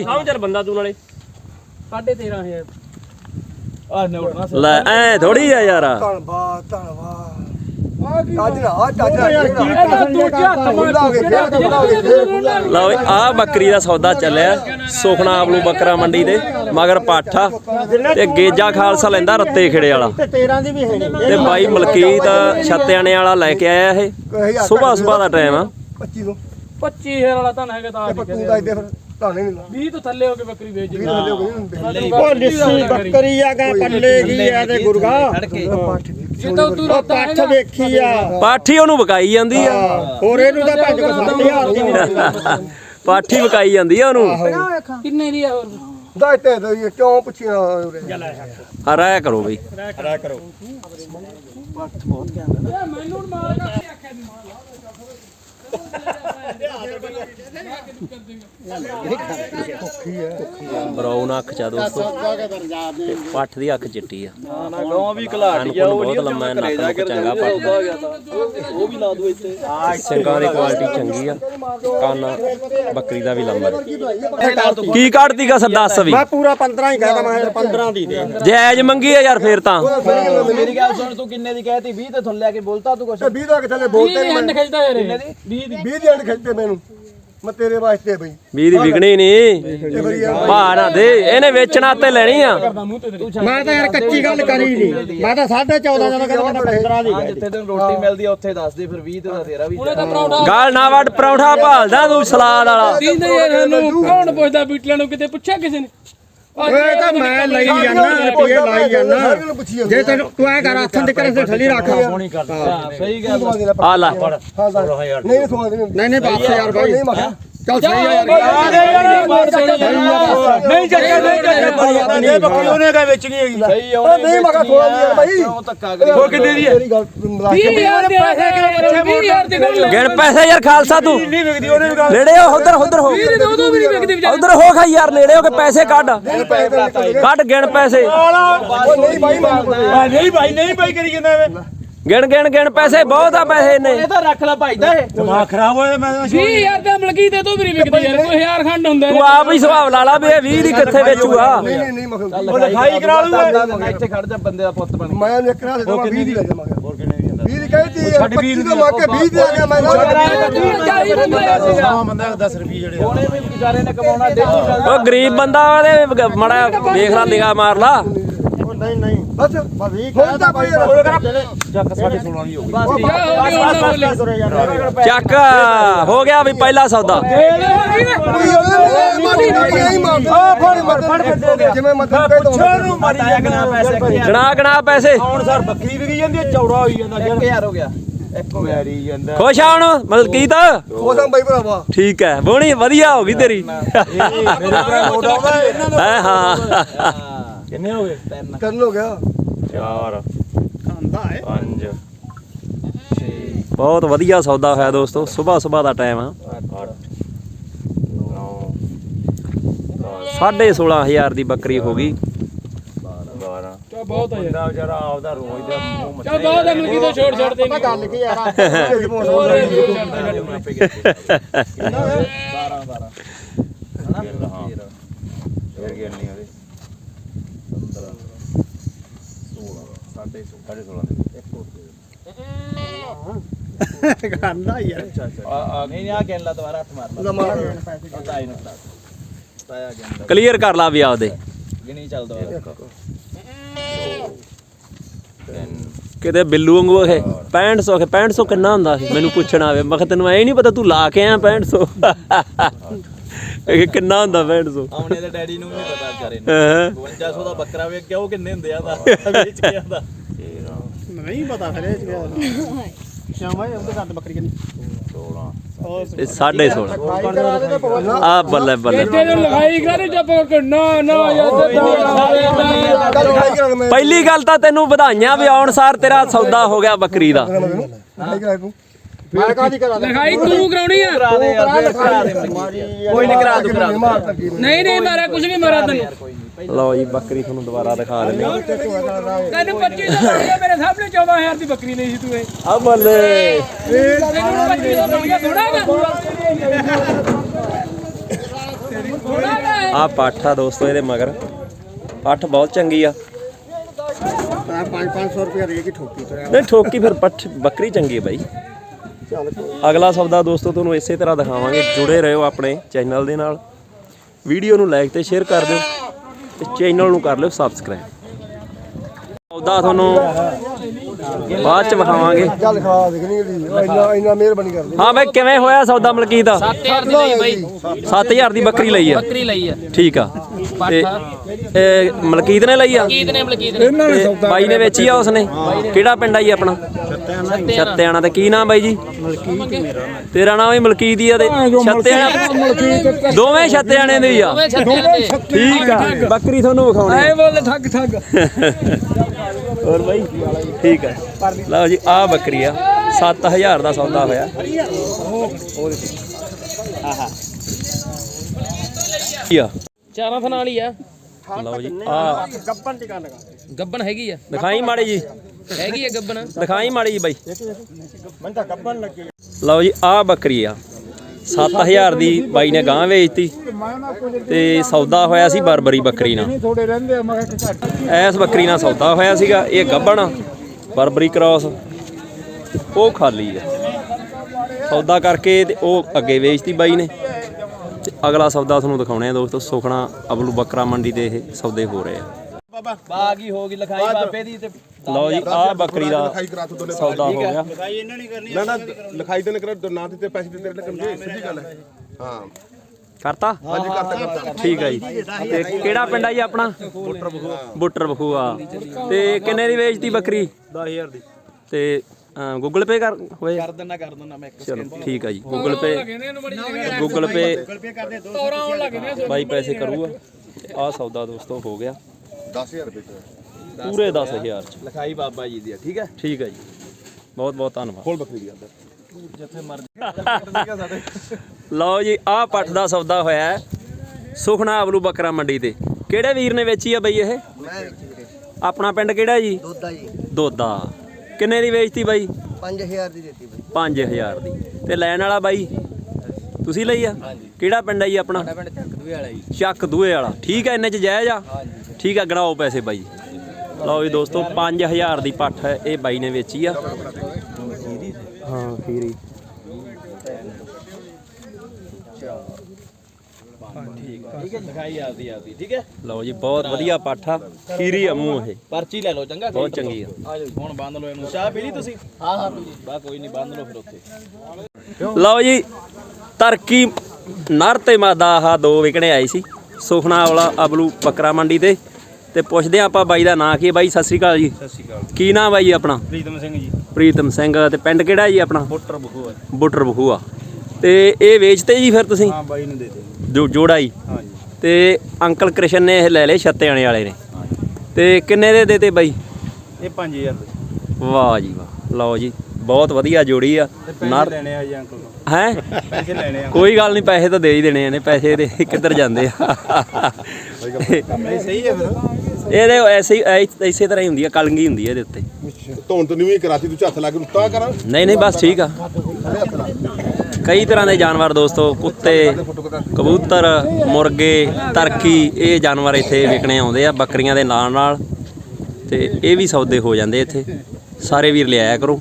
ਜੀ ਆਉਂ ਚੱਲ ਬੰਦਾ ਤੂੰ ਨਾਲੇ। 13500 ਆ ਨੋਟ ਨਾ ਲੈ ਐ ਥੋੜੀ ਆ ਯਾਰ। ਧੰਨਵਾਦ ਧੰਨਵਾਦ। ਲਓ ਆ ਬੱਕਰੀ ਦਾ ਸੌਦਾ ਚੱਲਿਆ। ਸੁਖਣਾ ਆਪ ਨੂੰ ਬੱਕਰਾ ਮੰਡੀ ਦੇ ਮਗਰ ਪਾਠਾ ਤੇ ਗੇਜਾ ਖਾਲਸਾ ਲੈਂਦਾ ਰੱਤੇ ਖੇੜੇ ਵਾਲਾ। 13 ਦੀ ਵੀ ਹੈ ਨਹੀਂ। ਤੇ ਬਾਈ ਮਲਕੀਤ ਛੱਤਿਆਣੇ ਵਾਲਾ ਲੈ ਕੇ ਆਇਆ ਇਹ। ਸਵੇਰ ਸਵੇਰ ਦਾ ਟਾਈਮ ਆ। 25 ਤੋਂ 25000 ਵਾਲਾ ਤਾਂ ਹੈਗਾ ਤਾਂ ਤੇ ਤੂੰ ਦਾ ਇੱਥੇ ਫਿਰ। ਧਾਣੇ ਨਹੀਂ ਲਾ। 20 ਤੋਂ ਥੱਲੇ ਹੋ ਕੇ ਬੱਕਰੀ ਵੇਚ ਵੀਹ ਥੱਲੇ ਹੋ ਗਈ ਨਾ ਉਹ ਲਿੱਸੀ ਬੱਕਰੀ ਆ ਗਾ ਪੱਲੇ ਕੀ ਆ ਤੇ ਗੁਰਗਾ? ਖੜ ਕੇ। ਜਿੱਦਾਂ ਤੂੰ ਰਾਤਾ ਪੱਠ ਵੇਖੀ ਆ। ਪਾਠੀ ਉਹਨੂੰ ਵਕਾਈ ਜਾਂਦੀ ਆ। ਹੋਰ ਇਹਨੂੰ ਤਾਂ ਭੱਜ ਕੇ 7000 ਦੀ ਪਾਠੀ ਵਕਾਈ ਜਾਂਦੀ ਆ ਉਹਨੂੰ। ਕਿੰਨੇ ਦੀ ਆ ਹੋਰ? ਦਾ ਇੱਥੇ ਇਹ ਕਿਉਂ ਪੁੱਛਿਆ ਉਰੇ? ਆ ਰਾਇਆ ਕਰੋ ਬਈ। ਮੈਨੂੰ ਮਾਰ ਕੇ ਆਖਿਆ ਦੀ ਬਰਾਉਨ ਅੱਖ ਚਾ ਦੋਸਤੋ। ਤੇ ਪੱਠ ਦੀ ਅੱਖ ਚਿੱਟੀ ਆ। ਨਾ ਗਾਂ ਵੀ ਘਲਾੜੀ ਆ ਉਹ ਬਹੁਤ ਲੰਮਾ ਨੱਕ ਨੁੱਕ ਚੰਗਾ ਪੱਠ। ਦਾ ਉਹ ਵੀ ਲਾ ਦੂ ਇੱਥੇ ਸਿੰਘਾਂ ਦੀ ਕੁਆਲਿਟੀ ਚੰਗੀ ਆ। ਕੰਨ ਬੱਕਰੀ ਦਾ ਵੀ ਲੰਮਾ ਕੀ ਕੱਢਦੀ ਗਾ ਸਰ ਦੱਸ ਵੀ। ਮੈਂ ਪੂਰਾ 15 ਹੀ ਕਹਦਾ ਮੈਂ 15 ਦੀ ਦੇ। ਜਾਇਜ਼ ਮੰਗੀ ਆ ਯਾਰ ਫੇਰ ਤਾਂ। ਮੇਰੀ ਗੱਲ ਸੁਣ ਤੂੰ ਕਿੰਨੇ ਦੀ ਕਹਿਤੀ? 20 ਤੇ ਥੱਲੇ ਆ ਕੇ ਬੋਲਤਾ ਤੂੰ ਕੁਛ? ਤੇ 20 ਦਾ ਥੱਲੇ ਬੋਲਦੇ ਨਹੀਂ ਖਿੱਚਦਾ ਯਾਰ 20 ਦੀ? 20 ਮੈਨੂੰ। ਮੈਂ ਤੇਰੇ ਵਾਸਤੇ ਬਈ। ਵੀਹ ਦੀ ਵਿਕਣੀ ਨਹੀਂ ਤੇ ਫਿਰ ਯਾਰ ਭਾ ਨਾ ਦੇ। ਇਹਨੇ ਵੇਚਣਾ ਤੇ ਲੈਣੀ ਆ। ਮੈਂ ਤਾਂ ਯਾਰ ਕੱਚੀ ਗੱਲ ਕਰੀ ਨਹੀਂ ਮੈਂ ਤਾਂ 14.5 ਦਾ ਕਹਿੰਦਾ 15 ਦੀ। ਹਾਂ ਜਿੱਥੇ ਤੈਨੂੰ ਰੋਟੀ ਮਿਲਦੀ ਆ ਉੱਥੇ ਦੱਸ ਦੇ ਫਿਰ 20 ਤੇ ਤੇਰਾ ਵੀ ਗਾਲ ਨਾ ਵੱਡ ਪਰੌਂਠਾ ਭਾਲਦਾ ਤੂੰ ਸਲਾਦ ਵਾਲਾ। ਦੀਂਦੇ ਯਾਰ ਸਾਨੂੰ ਕੌਣ ਪੁੱਛਦਾ ਬੀਟਲਾਂ ਨੂੰ? ਕਿਤੇ ਪੁੱਛਿਆ ਕਿਸੇ ਨੇ? ਓਏ ਤਾਂ ਮੈਂ ਲਈ ਜਾਣਾ ਰੁਪਏ ਲਾਈ ਜਾਣਾ ਜੇ ਤੈਨੂੰ ਤੂੰ ਐ ਕਰ ਹੱਥਾਂ ਦੇ ਕਰੇ ਠੱਲੀ ਰੱਖ ਹਾਂ ਸਹੀ ਗੱਲ ਆ। ਲੈ ਨਹੀਂ ਨਹੀਂ ਨਹੀਂ ਨਹੀਂ ਬਸ ਯਾਰ ਮਖਾ ਚੱਲ ਸਹੀ ਆ ਯਾਰ ਨਹੀਂ ਚੱਕਿਆ ਨਹੀਂ ਚੱਕਿਆ ਇਹ ਬੱਕਰੀ ਉਹਨੇ ਕਾ ਵੇਚਣੀ ਹੈਗੀ ਸਹੀ ਆ ਨਹੀਂ ਮਖਾ ਥੋੜਾ ਦੀ ਭਾਈ ਉਹ ਕਿੰਨੇ ਦੀ ਹੈ ਤੇਰੀ ਗੱਲ ਮਿਲਾ ਕੇ 20000 ਦੇ ਪੈਸੇ ਕਿਉਂ 20000 ਦੇ ਗਿਣ ਪੈਸੇ ਯਾਰ ਖਾਲਸਾ ਤੂੰ ਨੇੜੇ ਹੋ ਉਧਰ ਉਧਰ ਹੋ ਉਧਰ ਹੋ ਖਾ ਯਾਰ ਨੇੜੇ ਹੋ ਕੇ ਪੈਸੇ ਕੱਢ। ਕੱਢ ਗਿਣ ਪੈਸੇ। ਨਹੀਂ ਭਾਈ ਨਹੀਂ ਭਾਈ ਨਹੀਂ ਭਾਈ ਕਰੀ ਜਾਂਦਾ ਐਵੇਂ ਗਿਣ ਗਿਣ ਗਿਣ ਪੈਸੇ ਬਹੁਤ ਆ ਪੈਸੇ ਨੇ ਇਹ ਤਾਂ ਰੱਖ ਲੈ ਭਾਈ ਦਾ ਇਹ। ਦਿਮਾਗ ਖਰਾਬ ਹੋਇਆ ਮੈਂ 20000 ਦਾ ਮਲਕੀ ਦੇ ਤੋਂ ਵੀ ਨਹੀਂ ਵਿਕਦੀ ਯਾਰ ਕੋਈ ਹਜ਼ਾਰ ਖੰਡ ਹੁੰਦਾ ਤੂੰ ਆਪ ਹੀ ਸੁਭਾਵ ਲਾ ਲਾ ਵੀ ਇਹ 20 ਦੀ ਕਿੱਥੇ ਵੇਚੂਗਾ। ਨਹੀਂ ਨਹੀਂ ਨਹੀਂ ਮਖਾ ਉਹ ਲਿਖਾਈ ਕਰਾ ਲੂਗਾ। ਇੱਥੇ ਖੜ ਜਾ ਬੰਦੇ ਦਾ ਪੁੱਤ ਬਣ ਮੈਂ ਇੱਕ ਰਾਤ ਦੇ 20 ਦੀ ਲੈ 20 ਦੀ ਕਹਿੰਦੀ 25 ਤੋਂ ਮੰਗ ਕੇ 20 ਦੀ ਆ ਗਿਆ ਮੈਂ ਬੰਦਾ 10 ਰੁਪਏ ਜਿਹੜੇ ਉਹਨੇ ਵੀ ਵਿਚਾਰੇ ਨੇ ਕਮਾਉਣਾ ਡੇਲੀ ਮਿਲਦਾ ਉਹ ਗਰੀਬ ਬੰਦਾ ਉਹਦੇ ਮੜਾ ਵੇਖ ਲਾ ਨਿਗਾਹ ਮਾਰ ਲਾ। ਨਹੀਂ ਨਹੀਂ। ਬਸ। ਬਸ ਇਹ ਹੁਣ ਤਾਂ ਭਾਈ ਚੱਕ 16.5 ਦੀ ਹੋ। ਗਈ ਗਿਆ ਚੱਕ ਹੋ ਵੀ ਪਹਿਲਾ ਸੌਦਾ। ਮਤਲਬ ਗਣਾ ਗਣਾ ਪੈਸੇ। ਹੁਣ ਸਰ ਬੱਕਰੀ ਵਿਕੀ ਜਾਂਦੀ ਹੈ ਚੌੜਾ ਹੋਈ ਜਾਂਦਾ 1000 ਹੋ ਗਿਆ। ਇੱਕ ਹੋ ਗਿਆ ਮਾਰੀ ਜਾਂਦਾ ਖੁਸ਼ ਆ ਹੁਣ ਬਾਈ ਭਰਾਵਾ। ਠੀਕ ਹੈ ਬੋਣੀ ਵਧੀਆ ਹੋ ਗਈ ਤੇਰੀ। ਹਾਂ ਕਿੰਨੇ ਹੋ ਗਏ? ਤਿੰਨ। ਕਰਨ ਹੋ ਗਿਆ। 4 ਖਾਂਦਾ ਹੈ 5 ਬਹੁਤ ਵਧੀਆ ਸੌਦਾ ਹੋਇਆ ਦੋਸਤੋ ਸਵੇਰ ਸਵੇਰ ਦਾ ਟਾਈਮ ਆ। 16500 ਦੀ ਬੱਕਰੀ ਹੋ ਗਈ। ਚਾ ਬਹੁਤ ਹੈ ਦਾ ਵਿਚਾਰਾ ਆਪਦਾ ਰੋਜ਼ ਦਾ ਮੂੰਹ ਚਾ ਬਹੁਤ ਹੈ ਮਲਕੀ ਤੋਂ ਛੋੜ ਛੱਡ ਦੇ। ਗੱਲ ਕੀ ਯਾਰ 12 12 ਫੇਰ ਗਿਆ ਨਹੀਂ ਉਹਦੇ 16 ਖਾਂਦਾ ਯਾਰ ਨਹੀਂ ਨਹੀਂ ਆ ਕਹਿਣ ਲਾ ਦੁਬਾਰਾ ਹੱਥ ਮਾਰ ਲਾ ਮਾਰ ਤਾਈ ਨੂੰ ਫੜਾ ਤਾਇਆ ਕਹਿੰਦਾ ਕਲੀਅਰ ਕਰ ਲਾ ਵੀ ਆਪਦੇ। ਗਿਣੀ ਚੱਲ ਦੁਬਾਰਾ ਕਿਤੇ ਬਿੱਲੂ ਵਾਂਗੂ ਇਹ 6500 ਕਿ 6500 ਕਿੰਨਾ ਹੁੰਦਾ ਸੀ? ਮੈਨੂੰ ਪੁੱਛਣਾ ਆਵੇ ਮੈਂ ਤੈਨੂੰ ਐ ਨਹੀਂ ਪਤਾ ਤੂੰ ਲਾ ਕੇ ਆਇਆ 6500 ਇਹ ਕਿੰਨਾ ਹੁੰਦਾ 6500 ਆਉਣੇ ਦੇ ਡੈਡੀ ਨੂੰ ਵੀ ਨਹੀਂ ਪਤਾ ਵਿਚਾਰੇ ਨੂੰ। ਹਾਂ। 5200 ਦਾ ਬੱਕਰਾ ਵੇਖ ਕੇ ਉਹ ਕਿੰਨੇ ਹੁੰਦੇ ਆ। ਦਾ ਵੇਚ ਕੇ ਆਂਦਾ ਨਹੀਂ ਪਤਾ ਫਿਰ ਇਹ ਚ ਸ਼ਾਮਾ ਉਹਦੇ ਘੱਟ ਬੱਕਰੀ ਕਿੰਨੀ? ਇਹ 16.5 ਆ ਬੱਲੇ ਬੱਲੇ। ਲਗਾਈ ਕਰ ਜੱਪ ਨਾ ਨਾ ਪਹਿਲੀ ਗੱਲ ਤਾਂ ਤੈਨੂੰ ਵਧਾਈਆਂ ਵੀ ਆਉਣ ਸਾਰ ਤੇਰਾ ਸੌਦਾ ਹੋ ਗਿਆ ਬੱਕਰੀ ਦਾ। ਮੈਂ ਕਾਦੀ ਕਰਾ ਲਗਾਈ ਤੂੰ ਕਰਾਉਣੀ ਆ। ਕਰਾ ਦੇ ਯਾਰ ਫੇਰ ਕਰਾ ਦੇ ਕੋਈ ਨਹੀਂ ਕਰਾ ਦੂ ਕਰਾ ਮਾਰ ਨਹੀਂ ਨਹੀਂ ਮਾਰਿਆ ਕੁਝ ਨਹੀਂ ਮਾਰਿਆ ਤੈਨੂੰ। ਲਓ ਜੀ ਬੱਕਰੀ ਤੁਹਾਨੂੰ ਦੁਬਾਰਾ ਦਿਖਾ ਦਿੰਦੇ ਹਾਂ। ਤੈਨੂੰ 25 ਦਾ ਬਣ ਗਿਆ ਮੇਰੇ ਸਾਹਮਣੇ 14000 ਦੀ ਬੱਕਰੀ ਲਈ ਸੀ ਤੂੰ ਇਹ। ਆ ਬੱਲੇ। ਤੈਨੂੰ 25 ਦਾ ਬਣ ਗਿਆ ਥੋੜਾ ਹੈਗਾ ਆ ਪੱਠ ਆ ਦੋਸਤੋ ਇਹਦੇ ਮਗਰ। ਪੱਠ ਬਹੁਤ ਚੰਗੀ ਆ। ਤਾਂ 5-500 ਰੁਪਏ ਰਹੇਗੀ ਠੋਕੀ ਤੇ ਨਹੀਂ ਠੋਕੀ ਫਿਰ ਪੱਠ ਬੱਕਰੀ ਚੰਗੀ ਹੈ ਬਾਈ। ਅਗਲਾ ਸੌਦਾ ਦੋਸਤੋ ਤੁਹਾਨੂੰ ਇਸੇ ਤਰ੍ਹਾਂ ਦਿਖਾਵਾਂਗੇ। ਜੁੜੇ ਰਹੋ ਆਪਣੇ ਚੈਨਲ ਦੇ ਨਾਲ। ਵੀਡੀਓ ਨੂੰ ਲਾਈਕ ਤੇ ਸ਼ੇਅਰ ਕਰ ਦਿਓ ਤੇ ਚੈਨਲ ਨੂੰ ਕਰ ਲਿਓ ਸਬਸਕ੍ਰਾਈਬ ਸੌਦਾ ਤੁਹਾਨੂੰ ਬਾਅਦ ਚ ਵਿਖਾਵਾਂਗੇ। ਚੱਲ ਖਾ ਦੇਖਣੀ ਇੰਨਾ ਇੰਨਾ ਮਿਹਰਬਾਨੀ ਕਰਦੇ ਹਾਂ ਬਾਈ ਕਿਵੇਂ ਹੋਇਆ ਸੌਦਾ ਮਲਕੀਤ? ਦਾ 7000 ਦੀ ਲਈ ਬਾਈ 7000 ਦੀ ਬੱਕਰੀ ਲਈ ਆ। ਬੱਕਰੀ ਲਈ ਆ। ਠੀਕ ਆ। ਤੇ ਇਹ ਮਲਕੀਤ ਨੇ ਲਈ ਆ? ਕੀਦ ਨੇ ਮਲਕੀਦ ਨੇ। ਬਾਈ ਨੇ ਵੇਚੀ ਆ ਉਸਨੇ? ਕਿਹੜਾ ਪਿੰਡ ਆ ਜੀ ਆਪਣਾ? ਛੱਤਿਆਣਾ। ਤੇ ਕੀ ਨਾਮ ਬਾਈ ਜੀ? ਤੇਰਾ ਨਾਮ ਵੀ ਮਲਕੀਤ ਹੀ ਆ ਤੇ ਛੱਤਿਆਣਾ ਦੋਵੇਂ ਛੱਤਿਆਣੇ। ਦੇ ਹੀ ਆ। ਦੋਵੇਂ ਠੀਕ ਆ। ਬੱਕਰੀ ਤੁਹਾਨੂੰ ਵਿਖਾਉਣੀ ਐ ਬੋਲਦੇ ਠੱਗ ਠੱਗ। ਹੋਰ ਬਾਈ? ਠੀਕ ਆ। ਲਓ ਜੀ ਆ ਬੱਕਰੀ ਆ। 7000 ਦਾ ਸੌਦਾ ਹੋਇਆ। ਕੀ ਆ? ਚਾਰਾਂ ਥਾਂ ਵਾਲੀ ਆ। ਲਓ ਜੀ। ਆ। ਗੱਪਨ ਟਿਕਾ ਲਗਾ ਗੱਬਣ ਹੈਗੀ ਆ। ਦਿਖਾਈ ਮਾੜੀ ਜੀ। ਹੈਗੀ ਆ ਗੱਬਣ। ਦਿਖਾਈ ਮਾੜੀ ਜੀ ਬਾਈ। ਮੈਂ ਤਾਂ ਗੱਪਨ ਲੱਗੀ ਲਓ ਜੀ ਆ ਬੱਕਰੀ ਆ। 7000 ਦੀ ਬਾਈ ਨੇ ਗਾਂ ਵੇਚਤੀ ਤੇ ਸੌਦਾ ਹੋਇਆ ਸੀ ਬਰਬਰੀ ਬੱਕਰੀ ਨਾਲ। ਥੋੜੇ ਰਹਿੰਦੇ ਆ ਮੈਂ ਕਿਹਾ ਘੱਟ ਐਸ ਬੱਕਰੀ ਨਾਲ ਸੌਦਾ ਹੋਇਆ ਸੀਗਾ। ਇਹ ਗੱਬਣ ਬਰਬਰੀ ਕ੍ਰਾਸ। ਉਹ ਖਾਲੀ ਆ। ਸੌਦਾ ਕਰਕੇ ਤੇ ਉਹ ਅੱਗੇ ਵੇਚਤੀ ਬਾਈ ਨੇ। ਅਗਲਾ ਸੌਦਾ ਤੁਹਾਨੂੰ ਦਿਖਾਉਣੇ ਆ ਦੋਸਤੋ ਸੁਖਣਾ ਅਬਲੂ ਬੱਕਰਾ ਮੰਡੀ ਦੇ ਇਹ ਸੌਦੇ ਹੋ ਰਹੇ ਆ। ਬਾਗੀ ਹੋ ਗਈ ਲਿਖਾਈ ਬਾਬੇ ਦੀ ਤੇ ਲਓ ਜੀ ਆ ਬੱਕਰੀ ਦਾ ਸੌਦਾ ਹੋ ਗਿਆ। ਨਾ ਨਾ ਲਿਖਾਈ ਤੇ ਕਰਾ ਨਾ ਦਿੱਤੇ ਪੈਸੇ ਦਿੱਤੇ ਨੇ ਕਰਨਗੇ ਸਿੱਧੀ ਗੱਲ ਹੈ। ਹਾਂ। ਕਰਤਾ? ਹਾਂਜੀ ਕਰਤਾ ਕਰਤਾ। ਠੀਕ ਹੈ ਜੀ। ਤੇ ਕਿਹੜਾ ਪਿੰਡ ਆ ਜੀ ਆਪਣਾ? ਬੁੱਟਰ ਬਖੂਆ। ਬੁੱਟਰ ਬਖੂਆ। ਤੇ ਕਿੰਨੇ ਦੀ ਵੇਚਤੀ ਬੱਕਰੀ? 10000 ਦੀ। ਤੇ ਗੂਗਲ ਪੇ ਕਰ ਹੋਏ? ਕਰ ਦਿੰਨਾ ਕਰ ਦਿੰਨਾ ਮੈਂ ਇੱਕ ਚਲੋ ਠੀਕ ਹੈ ਜੀ। ਗੂਗਲ ਪੇ ਗੂਗਲ ਪੇ ਤੋਰਾ ਆਉਣ ਲੱਗੇ ਨੇ ਬਾਈ ਪੈਸੇ ਕਰੂਗਾ। ਆ ਸੌਦਾ ਦੋਸਤੋ ਹੋ ਗਿਆ। 10000 ਰੁਪਏ ਪੂਰੇ 10000 ਚ। ਲਿਖਾਈ ਬਾਬਾ ਜੀ ਦੀ ਆ ਠੀਕ ਹੈ? ਠੀਕ ਹੈ ਜੀ। ਬਹੁਤ ਬਹੁਤ ਧੰਨਵਾਦ। ਫੁੱਲ ਬੱਕਰੀ ਦੀ ਅੰਦਰ ਜਿੱਥੇ ਮਰਜ਼ੀ ਲਓ ਜੀ ਆਹ ਪੱਠ ਦਾ ਸੌਦਾ ਹੋਇਆ ਹੈ। ਸੁਖਣਾ ਅਬਲੂ ਬੱਕਰਾ ਮੰਡੀ ਤੇ। ਕਿਹੜੇ ਵੀਰ ਨੇ ਵੇਚੀ ਆ ਬਈ ਇਹ? ਆਪਣਾ ਪਿੰਡ ਕਿਹੜਾ ਜੀ? ਦੋਦਾ ਜੀ। ਦੋਦਾ। ਕਿੰਨੇ ਦੀ ਵੇਚਤੀ ਬਾਈ? 5000 ਦੀ ਦਿੱਤੀ ਬਈ। 5000 ਦੀ। ਤੇ ਲੈਣ ਵਾਲਾ ਬਾਈ? ਤੁਸੀਂ ਲਈ ਆ? ਕਿਹੜਾ ਪਿੰਡ ਆ ਜੀ ਆਪਣਾ? ਪਿੰਡ ਚੱਕ ਦੂਏ ਵਾਲਾ ਜੀ। ਚੱਕ ਦੂਏ ਵਾਲਾ। ਠੀਕ ਆ ਇੰਨੇ ਚ ਜਾਇਜ਼ ਆ? ਠੀਕ ਆ ਗਣਾਓ ਪੈਸੇ ਬਾਈ। ਲਓ ਜੀ ਦੋਸਤੋ 5000 ਦੀ ਪੱਠ ਇਹ ਬਾਈ ਨੇ ਵੇਚੀ ਆ। ਹਾਂ ਖੀਰੀ। ਠੀਕ ਹੈ ਲਿਖਾਈ ਆਪਦੀ ਆਪਦੀ ਠੀਕ ਹੈ? ਲਓ ਜੀ ਬਹੁਤ ਵਧੀਆ ਪੱਠ। ਖੀਰੀ ਆ ਮੂੰਹ ਇਹ। ਪਰਚੀ ਲੈ ਲਓ ਚੰਗਾ। ਬਹੁਤ ਚੰਗੀ ਆ। ਆ ਜਾਓ ਹੁਣ ਬੰਦ ਲਓ ਇਹਨੂੰ। ਚਾਹ ਪੀ ਲਈ ਤੁਸੀਂ? ਹਾਂ ਹਾਂ ਪੀ ਲਈ ਬਾ ਕੋਈ ਨਹੀਂ ਬੰਦ ਲਓ ਫਿਰ ਉੱਥੇ। ਲਓ ਜੀ ਤਰਕੀ ਨਰ ਤੇ ਮਾਦਾ ਆਹ ਦੋ ਵਿਕਣੇ ਆਏ ਸੀ। ਸੁਖਨਾ ਵਾਲਾ ਅਬਲੂ ਬੱਕਰਾ ਮੰਡੀ ਤੇ। ਤੇ ਪੁੱਛਦੇ ਆ ਆਪਾਂ ਬਾਈ ਦਾ ਨਾਂ ਕੀ ਹੈ। ਬਾਈ ਸਤਿ ਸ੍ਰੀ ਅਕਾਲ ਜੀ। ਸਤਿ ਸ਼੍ਰੀ ਅਕਾਲ। ਕੀ ਨਾਂ ਬਾਈ ਆਪਣਾ? ਪ੍ਰੀਤਮ ਸਿੰਘ ਜੀ। ਪ੍ਰੀਤਮ ਸਿੰਘ ਤੇ ਪਿੰਡ ਕਿਹੜਾ ਜੀ ਆਪਣਾ? ਬੁੱਟਰ ਬਖੂਆ ਬੁੱਟਰ ਬਖੂਆ ਤੇ ਇਹ ਵੇਚਤੇ ਜੀ ਫਿਰ ਤੁਸੀਂ? ਹਾਂ ਬਾਈ ਨੂੰ ਦੇ ਦੇ ਜੋ ਜੋੜਾ ਹੀ ਹਾਂਜੀ। ਤੇ ਅੰਕਲ ਕ੍ਰਿਸ਼ਨ ਨੇ ਇਹ ਲੈ ਲਏ ਛੱਤਿਆਣੇ ਵਾਲੇ ਨੇ। ਤੇ ਕਿੰਨੇ ਦੇ ਦੇਤੇ ਬਾਈ? ਇਹ 5000 ਦੇ। ਵਾਹ ਜੀ ਵਾਹ ਲਓ ਜੀ ਬਹੁਤ ਵਧੀਆ ਜੋੜੀ ਆ। ਨਰ ਲੈਣੇ ਆ ਜੀ ਅੰਕਲ ਹੈ? ਪੈਸੇ ਲੈਣੇ ਆ। ਕੋਈ ਗੱਲ ਨਹੀਂ ਪੈਸੇ ਤਾਂ ਦੇ ਹੀ ਦੇਣੇ ਨੇ ਪੈਸੇ ਦੇ ਕਿੱਧਰ ਜਾਂਦੇ ਆ। ਸਹੀ ਹੈ ਫਿਰ। ਇਹਦੇ ਐਸੇ ਹੀ ਐ- ਇਸੇ ਤਰ੍ਹਾਂ ਹੀ ਹੁੰਦੀ ਆ ਕਲੰਗੀ ਹੁੰਦੀ ਆ ਇਹਦੇ ਉੱਤੇ। ਧੌਣ ਤੋਂ ਨਹੀਂ ਕਰਾਤੀ ਤੂੰ ਝੱਥ ਲਾ ਕੇ ਉੱਤਾ ਕਰਾਂ। ਨਹੀਂ ਨਹੀਂ ਬਸ ਠੀਕ ਆ। ਕਈ ਤਰ੍ਹਾਂ ਦੇ ਜਾਨਵਰ ਦੋਸਤੋ, ਕੁੱਤੇ, ਕਬੂਤਰ, ਮੁਰਗੇ ਤਰਕੀ ਇਹ ਜਾਨਵਰ ਇੱਥੇ ਵਿਕਣੇ ਆਉਂਦੇ ਆ, ਬੱਕਰੀਆਂ ਦੇ ਨਾਲ ਨਾਲ ਤੇ ਇਹ ਵੀ ਸੌਦੇ ਹੋ ਜਾਂਦੇ ਇੱਥੇ। ਸਾਰੇ ਵੀਰ ਲਿਆਇਆ ਕਰੋ।